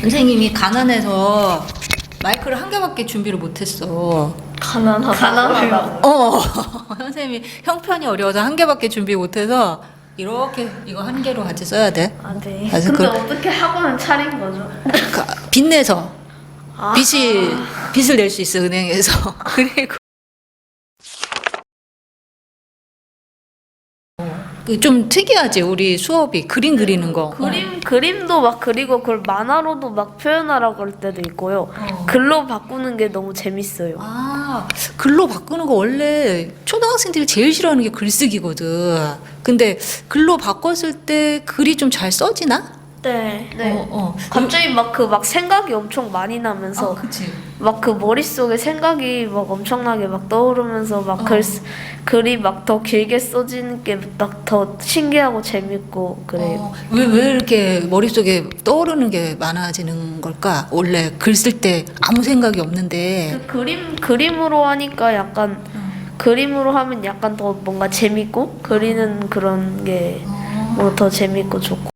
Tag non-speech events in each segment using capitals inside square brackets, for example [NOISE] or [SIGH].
선생님이 가난해서 마이크를 한 개밖에 준비를 못했어. 가난하다. 가난하다. 어, [LAUGHS] 선생님이 형편이 어려워서 한 개밖에 준비 못해서 이렇게 이거 한 개로 같이 써야 돼. 아, 네. 그래서 근데 그걸- 어떻게 학원을 차린 거죠? 그 빚내서 아. 빚이 빚을 낼 수 있어 은행에서 [LAUGHS] 그리고 좀 특이하지 우리 수업이 그림 그리는 거. 그림 그림도 막 그리고 그걸 만화로도 막 표현하라고 할 때도 있고요. 어. 글로 바꾸는 게 너무 재밌어요. 아, 글로 바꾸는 거 원래 초등학생들이 제일 싫어하는 게 글쓰기거든. 근데 글로 바꿨을 때 글이 좀 잘 써지나? 네. 어, 어. 갑자기 막 그 막 생각이 엄청 많이 나면서 아, 그치. 막 그 머릿속에 생각이 막 엄청나게 막 떠오르면서 막 어. 글, 쓰- 글이 막 더 길게 써지는 게 막 더 신기하고 재밌고 그래요. 어, 왜, 왜 이렇게 머릿속에 떠오르는 게 많아지는 걸까? 원래 글 쓸 때 아무 생각이 없는데. 그 그림 그림으로 하니까 약간 그림으로 하면 약간 더 뭔가 재밌고 그리는 그런 게뭐더 재밌고 좋고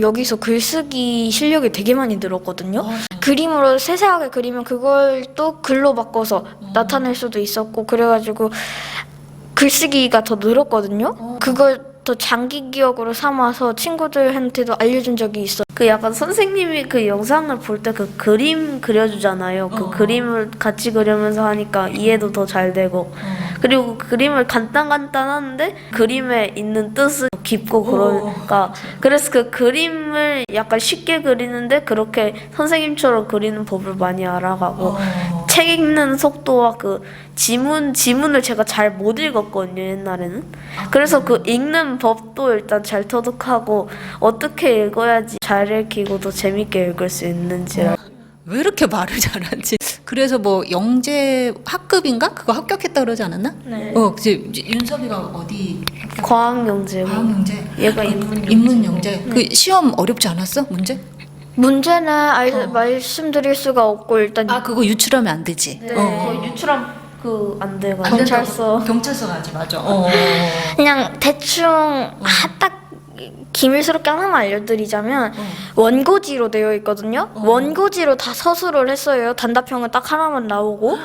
여기서 글쓰기 실력이 되게 많이 늘었거든요. 어, 그림으로 세세하게 그리면 그걸 또 글로 바꿔서 나타낼 수도 있었고 그래가지고 글쓰기가 더 늘었거든요. 어. 그걸 더 장기 기억으로 삼아서 친구들한테도 알려준 적이 있어. 그 약간 선생님이 그 영상을 볼 때 그 그림 그려주잖아요. 그 어. 그림을 같이 그리면서 하니까 이해도 더 잘 되고 그리고 그 그림을 간단간단한데 그림에 있는 뜻은 깊고 그러니까 그래서 그 그림을 약간 쉽게 그리는데 그렇게 선생님처럼 그리는 법을 많이 알아가고 어. 책 읽는 속도와 그 지문 지문을 제가 잘 못 읽었거든요 옛날에는 그래서 그 읽는 법도 일단 잘 터득하고 어떻게 읽어야지 잘 읽히고 더 재밌게 읽을 수 있는지 왜 이렇게 말을 잘하지? 그래서 뭐 영재 학급인가? 그거 합격했다 그러지 않았나? 네. 어, 그치. 윤섭이가 어디 과학 영재고 과학 영재? 얘가 인문영재 인문 영재. 그 시험 어렵지 않았어? 문제? 문제는 알, 어. 말씀드릴 수가 없고 일단 아, 그거 유출하면 안 되지. 네, 어. 거의 유출함 그안 돼가지고 경찰서. 경찰서 가지 맞아. 어. 그냥 대충 아, 딱 기밀스럽게 하나만 알려드리자면 원고지로 되어 있거든요. 어. 원고지로 다 서술을 했어요. 단답형은 딱 하나만 나오고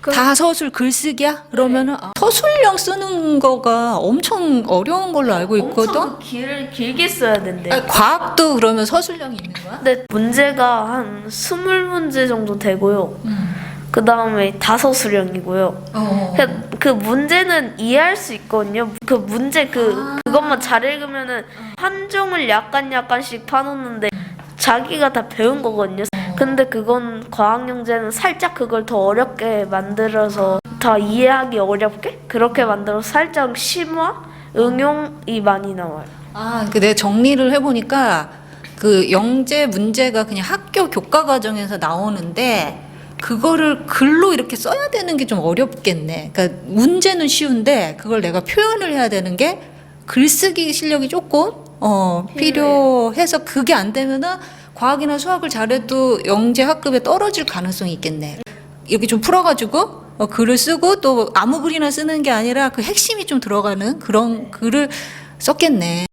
그- 다 서술 글쓰기야? 그러면은 아, 서술형 쓰는 거가 엄청 어려운 걸로 알고 있거든. 엄청 길, 길게 써야 된대 아, 과학도 그러면 서술형이 있는 거야? 근데 문제가 한 스물 문제 정도 되고요 그 다음에 다섯 수령이고요 어. 그, 그 문제는 이해할 수 있거든요. 그 문제 그 그것만 잘 읽으면은 한정을 약간 약간씩 파놓는데 자기가 다 배운 거거든요. 근데 그건 과학영재는 살짝 그걸 더 어렵게 만들어서 다 이해하기 어렵게 그렇게 만들어 서 살짝 심화 응용이 많이 나와요. 아, 그 내가 정리를 해보니까 그 영재 문제가 그냥 학교 교과 과정에서 나오는데 그거를 글로 이렇게 써야 되는 게 좀 어렵겠네. 그러니까 문제는 쉬운데 그걸 내가 표현을 해야 되는 게 글쓰기 실력이 조금 어, 필요해서 그게 안 되면은 과학이나 수학을 잘해도 영재 학급에 떨어질 가능성이 있겠네. 이렇게 좀 풀어가지고 어, 글을 쓰고 또 아무 글이나 쓰는 게 아니라 그 핵심이 좀 들어가는 그런 글을 썼겠네.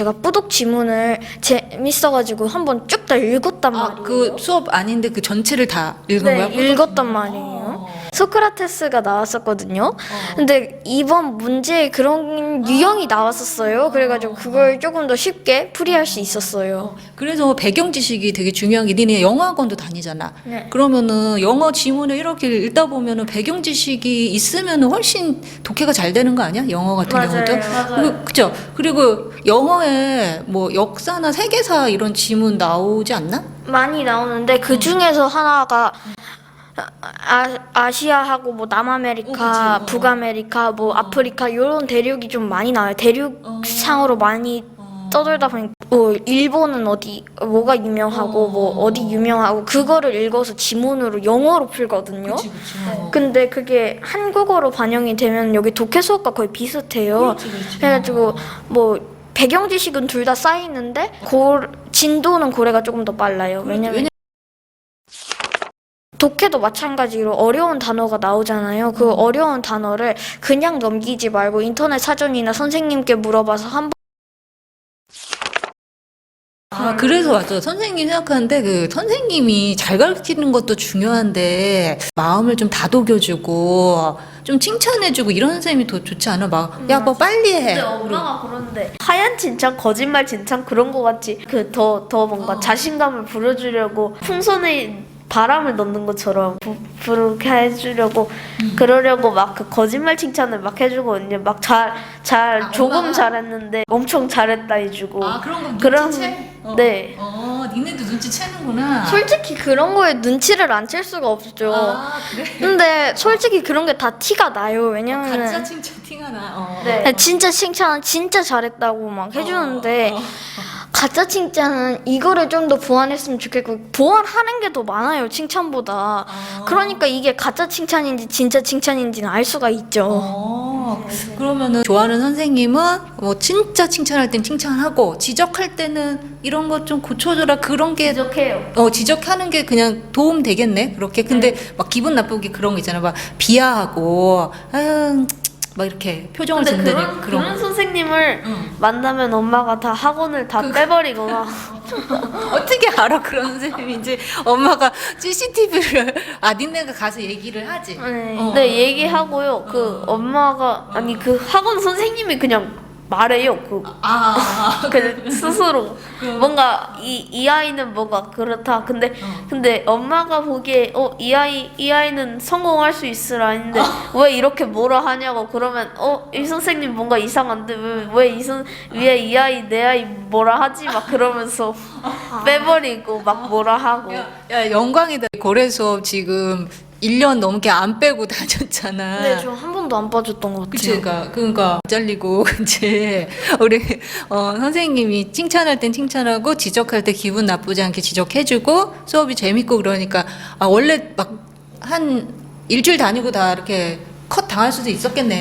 제가 뿌독 지문을 재밌어가지고 한번 쭉 다 읽었단 아, 말이에요. 그 수업 아닌데 그 전체를 다 읽은 네, 거야? 읽었단 말이에요. 소크라테스가 나왔었거든요. 근데 이번 문제에 그런 유형이 나왔었어요. 그래가지고 그걸 조금 더 쉽게 풀이할 수 있었어요. 그래서 배경 지식이 되게 중요한 게 니네 영어학원도 다니잖아. 네. 그러면은 영어 지문을 이렇게 읽다 보면은 배경 지식이 있으면은 훨씬 독해가 잘 되는 거 아니야? 영어 같은 맞아요. 경우도. 맞아요. 그리고 그죠? 그리고 영어에 뭐 역사나 세계사 이런 지문 나오지 않나? 많이 나오는데 그 중에서 하나가 아, 아시아하고 뭐 남아메리카, 어, 그치, 어. 북아메리카, 뭐 아프리카 이런 대륙이 좀 많이 나와요. 대륙상으로 많이 떠돌다 보니까 뭐 일본은 어디 뭐가 유명하고 뭐 어디 유명하고 그거를 읽어서 지문으로 영어로 풀거든요. 그치, 그치. 어. 근데 그게 한국어로 반영이 되면 여기 독해 수업과 거의 비슷해요. 그렇지, 그렇지. 그래가지고 뭐 배경 지식은 둘 다 쌓이는데 고 진도는 고래가 조금 더 빨라요. 왜냐면 독해도 마찬가지로 어려운 단어가 나오잖아요. 그 어려운 단어를 그냥 넘기지 말고 인터넷 사전이나 선생님께 물어봐서 한 아, 그래서 맞죠. 선생님 생각하는데 그 선생님이 잘 가르치는 것도 중요한데 마음을 좀 다독여주고 좀 칭찬해주고 이런 선생님이 더 좋지 않아? 막, 야, 뭐 빨리 해. 근데 엄마가 그런데 하얀 칭찬, 거짓말 칭찬 그런 거 같지. 그더 더 뭔가 어. 자신감을 불어주려고 풍선에 바람을 넣는 것처럼 부, 부르게 해주려고 음. 그러려고 막 그 거짓말 칭찬을 막 해주거든요. 막잘 잘 아, 조금 엄마가? 잘했는데 엄청 잘했다 해주고. 아, 그런 거 그런- 눈치채? 어. 네. 어, 니네도 눈치채는구나. 솔직히 그런 거에 눈치를 안 챌 수가 없죠. 아, 그래? 근데 솔직히 그런 게 다 티가 나요. 가짜 왜냐면 칭찬 티가 나. 어. 네. 진짜 칭찬 진짜 잘했다고 막 해주는데 가짜 칭찬은 이거를 좀 더 보완했으면 좋겠고 보완하는 게 더 많아요 칭찬보다. 아. 그러니까 이게 가짜 칭찬인지 진짜 칭찬인지는 알 수가 있죠. 어, 그러면은 좋아하는 선생님은 뭐 진짜 칭찬할 땐 칭찬하고 지적할 때는 이런 것 좀 고쳐줘라 그런 게 지적해요. 어, 지적하는 게 그냥 도움 되겠네. 그렇게. 근데 네. 막 기분 나쁘게 그런 거 있잖아. 막 비하하고, 아유, 막 이렇게 표정을 근데 짓는 그런 그런. 그런 선생님을 응. 만나면 엄마가 다 학원을 다 빼버리거나 [LAUGHS] 어떻게 알아 그런 선생님인지 엄마가 CCTV를 아 니네가 가서 얘기를 하지. 네. 어. 네 얘기하고요. 그 엄마가 아니 그 학원 선생님이 그냥 말해요. 그, 아, 그 스스로 뭔가 이, 이 아이는 뭔가 그렇다. 근데 어. 근데 엄마가 보기에 어 이 아이 이 아이는 성공할 수 있을 아인데 왜 이렇게 뭐라 하냐고 그러면 어 이 선생님 뭔가 이상한데 왜왜이선왜이 아이 내 아이 뭐라 하지 막 그러면서 빼버리고 막 뭐라 하고 야, 야 영광이다. 고래 수업 지금 1년 넘게 안 빼고 [LAUGHS] 다녔잖아. 네, 저한 번도 안 빠졌던 것 같아요. 그치, 그러니까, 그러니까 잘리고, [LAUGHS] 그치. 우리 어, 선생님이 칭찬할 땐 칭찬하고 지적할 때 기분 나쁘지 않게 지적해주고 수업이 재밌고 그러니까 아 원래 막 한 일주일 다니고 다 이렇게 컷 당할 수도 있었겠네.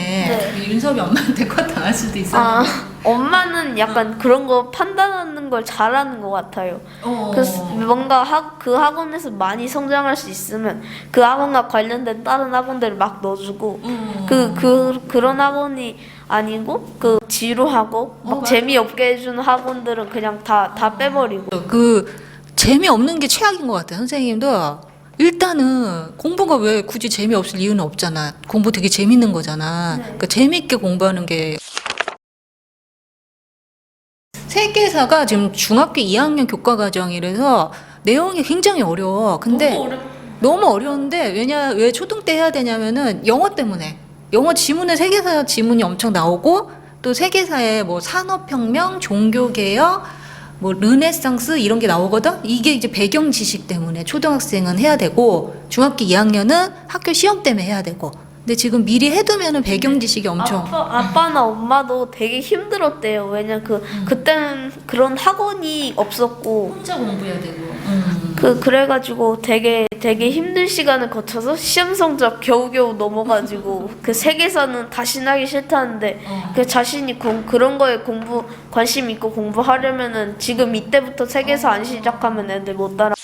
네. 윤섭이 엄마한테 컷 당할 수도 아, 있었는데. 엄마는 약간 그런 거 판단하는 걸 잘하는 것 같아요. 어. 그 스- 뭔가 학, 그 학원에서 많이 성장할 수 있으면 그 학원과 관련된 다른 학원들을 막 넣어주고 음. 그, 그, 그런 학원이 아니고 그 지루하고 막 어, 맞아. 재미없게 해주는 학원들은 그냥 다, 다 빼버리고 그 재미없는 게 최악인 것 같아. 선생님도 일단은 공부가 왜 굳이 재미없을 이유는 없잖아. 공부 되게 재밌는 거잖아. 네. 그러니까 재밌게 공부하는 게 세계사가 지금 중학교 2학년 교과 과정이라서 내용이 굉장히 어려워. 근데 너무 어려운데 왜냐 왜 초등 때 해야 되냐면은 영어 때문에 영어 지문에 세계사 지문이 엄청 나오고 또 세계사에 뭐 산업혁명, 종교개혁, 뭐 르네상스 이런 게 나오거든. 이게 이제 배경 지식 때문에 초등학생은 해야 되고 중학교 2학년은 학교 시험 때문에 해야 되고. 근데 지금 미리 해두면은 배경 지식이 엄청 아빠, 아빠나 엄마도 되게 힘들었대요. 왜냐 그 그때는 그런 학원이 없었고 혼자 공부해야 되고. 그 그래가지고 되게 되게 힘든 시간을 거쳐서 시험 성적 겨우겨우 넘어가지고 [LAUGHS] 그 세계사는 다시 나기 싫다는데 어. 그 자신이 공, 그런 거에 공부 관심 있고 공부하려면은 지금 이때부터 세계사 안 시작하면 애들 못 따라.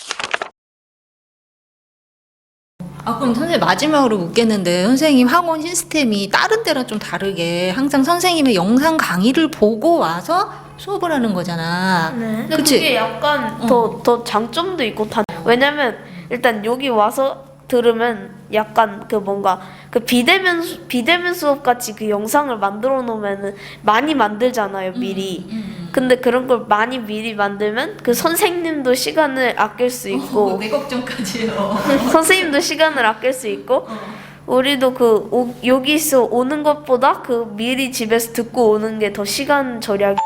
아 그럼 선생님 마지막으로 묻겠는데 선생님 학원 시스템이 다른 데랑 좀 다르게 항상 선생님의 영상 강의를 보고 와서 수업을 하는 거잖아. 네. 근데 그치? 그게 약간 어. 더더 장점도 있고 단 왜냐면 일단 여기 와서 들으면 약간 그 뭔가 그 비대면 수- 비대면 수업 같이 그 영상을 만들어 놓으면은 많이 만들잖아요 미리. 음, 근데 그런 걸 많이 미리 만들면 그 선생님도 시간을 아낄 수 [LAUGHS] 있고 내 걱정까지요. [LAUGHS] 선생님도 시간을 아낄 수 있고 어. 우리도 그 오- 여기서 오는 것보다 그 미리 집에서 듣고 오는 게 더 시간 절약.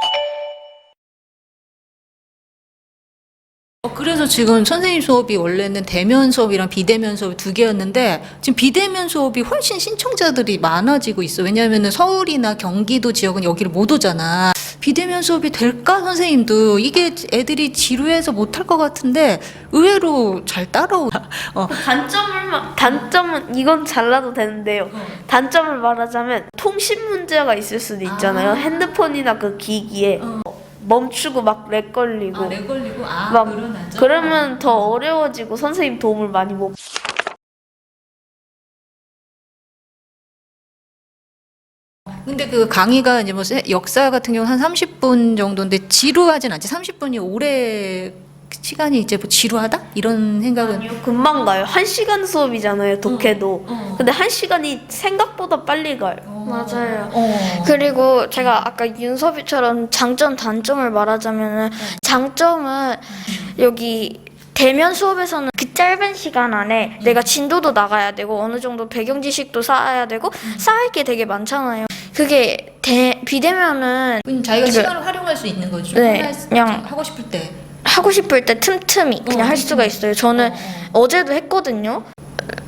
그래서 지금 선생님 수업이 원래는 대면 수업이랑 비대면 수업 두 개였는데 지금 비대면 수업이 훨씬 신청자들이 많아지고 있어. 왜냐하면 서울이나 경기도 지역은 여기를 못 오잖아. 비대면 수업이 될까 선생님도 이게 애들이 지루해서 못할 것 같은데 의외로 잘 따라오. 어. 단점을 마- 단점은 이건 잘라도 되는데요. 단점을 말하자면 통신 문제가 있을 수도 있잖아요. 아. 핸드폰이나 그 기기에 어. 멈추고 막 렉 걸리고 아, 렉 걸리고 아, 막 그러나죠? 그러면 더 어려워지고 선생님 도움을 많이 못 근데 그 강의가 이제 뭐 세- 역사 같은 경우는 한 30분 정도인데 지루하진 않지. 30분이 오래 시간이 이제 뭐 지루하다 이런 생각은 아니요 금방 가요. 한 시간 수업이잖아요. 독해도. 어. 근데 한 시간이 생각보다 빨리 가요. 맞아요. 어. 그리고 제가 아까 윤섭이처럼 장점 단점을 말하자면은 장점은 여기 대면 수업에서는 그 짧은 시간 안에 내가 진도도 나가야 되고 어느 정도 배경 지식도 쌓아야 되고 쌓을 게 되게 많잖아요. 그게 대, 비대면은 그냥 자기가 그- 시간을 활용할 수 있는 거죠. 네, 그냥- 하고 싶을 때. 하고 싶을 때 틈틈이 그냥 어, 할 수가 있어요. 저는 어, 어제도 했거든요.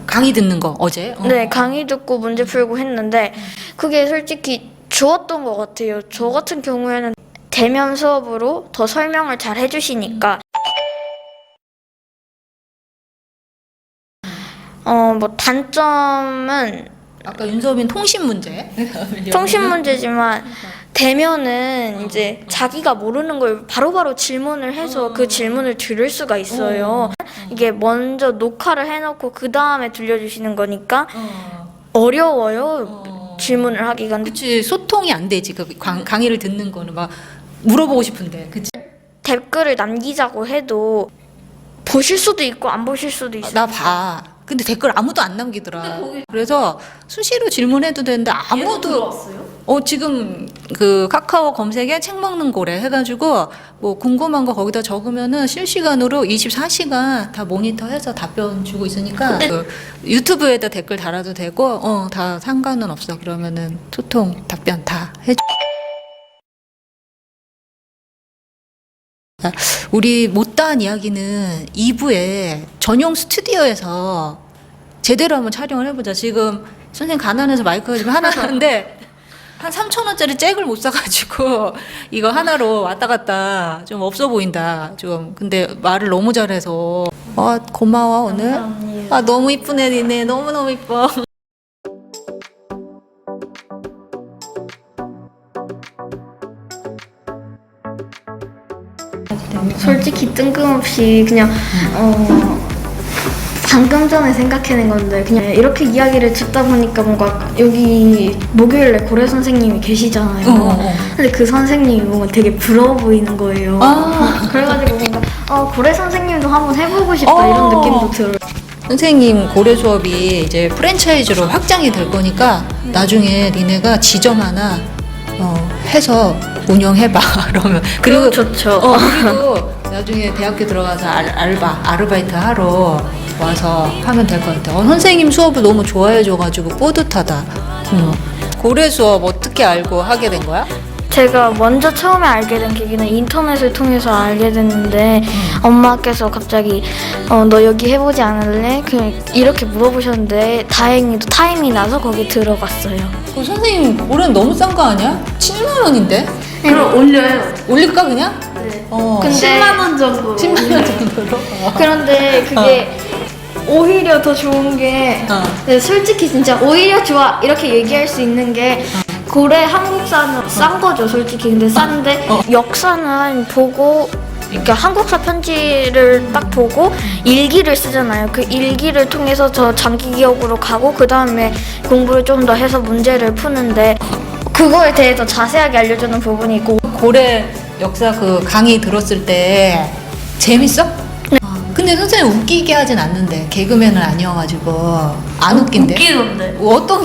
강의 듣는 거 어제. 어. 네, 강의 듣고 문제 풀고 했는데 그게 솔직히 좋았던 것 같아요. 저 같은 경우에는 대면 수업으로 더 설명을 잘 해주시니까 어, 뭐 단점은 아까 윤섭인 통신 문제. 통신 문제지만 대면은 이제 자기가 모르는 걸 바로바로 질문을 해서 그 질문을 들을 수가 있어요. 이게 먼저 녹화를 해놓고 그 다음에 들려주시는 거니까 어. 어려워요. 어. 질문을 하기가. 근데 그치 소통이 안 되지. 그 강, 강의를 듣는 거는 막 물어보고 싶은데. 그치. 댓글을 남기자고 해도 보실 수도 있고 안 보실 수도 있어요. 나 봐. 근데 댓글 아무도 안 남기더라. 그래서 수시로 질문해도 되는데 아무도 들 어 지금 그 카카오 검색에 책 먹는 고래 해가지고 뭐 궁금한 거 거기다 적으면은 실시간으로 24시간 다 모니터해서 답변 주고 있으니까 그 유튜브에다 댓글 달아도 되고 어 다 상관은 없어 그러면은 소통 답변 다 해줘. 아, 우리 못다한 이야기는 2부에 전용 스튜디오에서 제대로 한번 촬영을 해보자. 지금 선생님 가난해서 마이크가 지금 하나 [LAUGHS] 사는데 한 3천 원짜리 잭을 못 사가지고 [LAUGHS] 이거 하나로 왔다 갔다 좀 없어 보인다. 좀 근데 말을 너무 잘해서 아 고마워 오늘. 아 너무 이쁘네 니네 너무 너무 이뻐. [LAUGHS] 솔직히 뜬금없이 그냥 어 방금 전에 생각해낸 건데 그냥 이렇게 이야기를 듣다 보니까 뭔가 여기 목요일에 고래 선생님이 계시잖아요. 어, 어. 근데 그 선생님이 뭔가 되게 부러워 보이는 거예요. 아. [LAUGHS] 그래가지고 뭔가 어, 고래 선생님도 한번 해보고 싶다 어. 이런 느낌도 들어요. 선생님 고래 수업이 이제 프랜차이즈로 확장이 될 거니까 나중에 니네가 지점 하나 어, 해서 운영해봐 [LAUGHS] 그러면 그리고 좋죠. 어 그리고 나중에 대학교 들어가서 알, 알바 아르바이트 하러 와서 하면 될 것 같아. 어, 선생님 수업을 너무 좋아해줘가지고 뿌듯하다. 음. 고래 수업 어떻게 알고 하게 된 거야? 제가 먼저 처음에 알게 된 계기는 인터넷을 통해서 알게 됐는데 엄마께서 갑자기 어, 너 여기 해보지 않을래? 그 이렇게 물어보셨는데 다행히도 타임이 나서 거기 들어갔어요. 그 선생님 고래는 너무 싼 거 아니야? 7만 원인데? 그럼 올려요. 올릴까 그냥? 네. 어. 근데- 10만 원 정도. 10만 원 정도로. 어. 그런데 그게 오히려 더 좋은 게 어. 네, 솔직히 진짜 오히려 좋아 이렇게 얘기할 수 있는 게 고래 한국사는 싼 거죠 솔직히 근데 싼데 어. 역사는 보고 그러니까 한국사 편지를 딱 보고 일기를 쓰잖아요. 그 일기를 통해서 저 장기 기억으로 가고 그 다음에 공부를 좀 더 해서 문제를 푸는데 그거에 대해서 자세하게 알려주는 부분이 있고 고래 역사 그 강의 들었을 때 재밌어? 아, 근데 선생님 웃기게 하진 않는데 개그맨은 아니어가지고 안 웃긴데 웃기던데. 어떤 게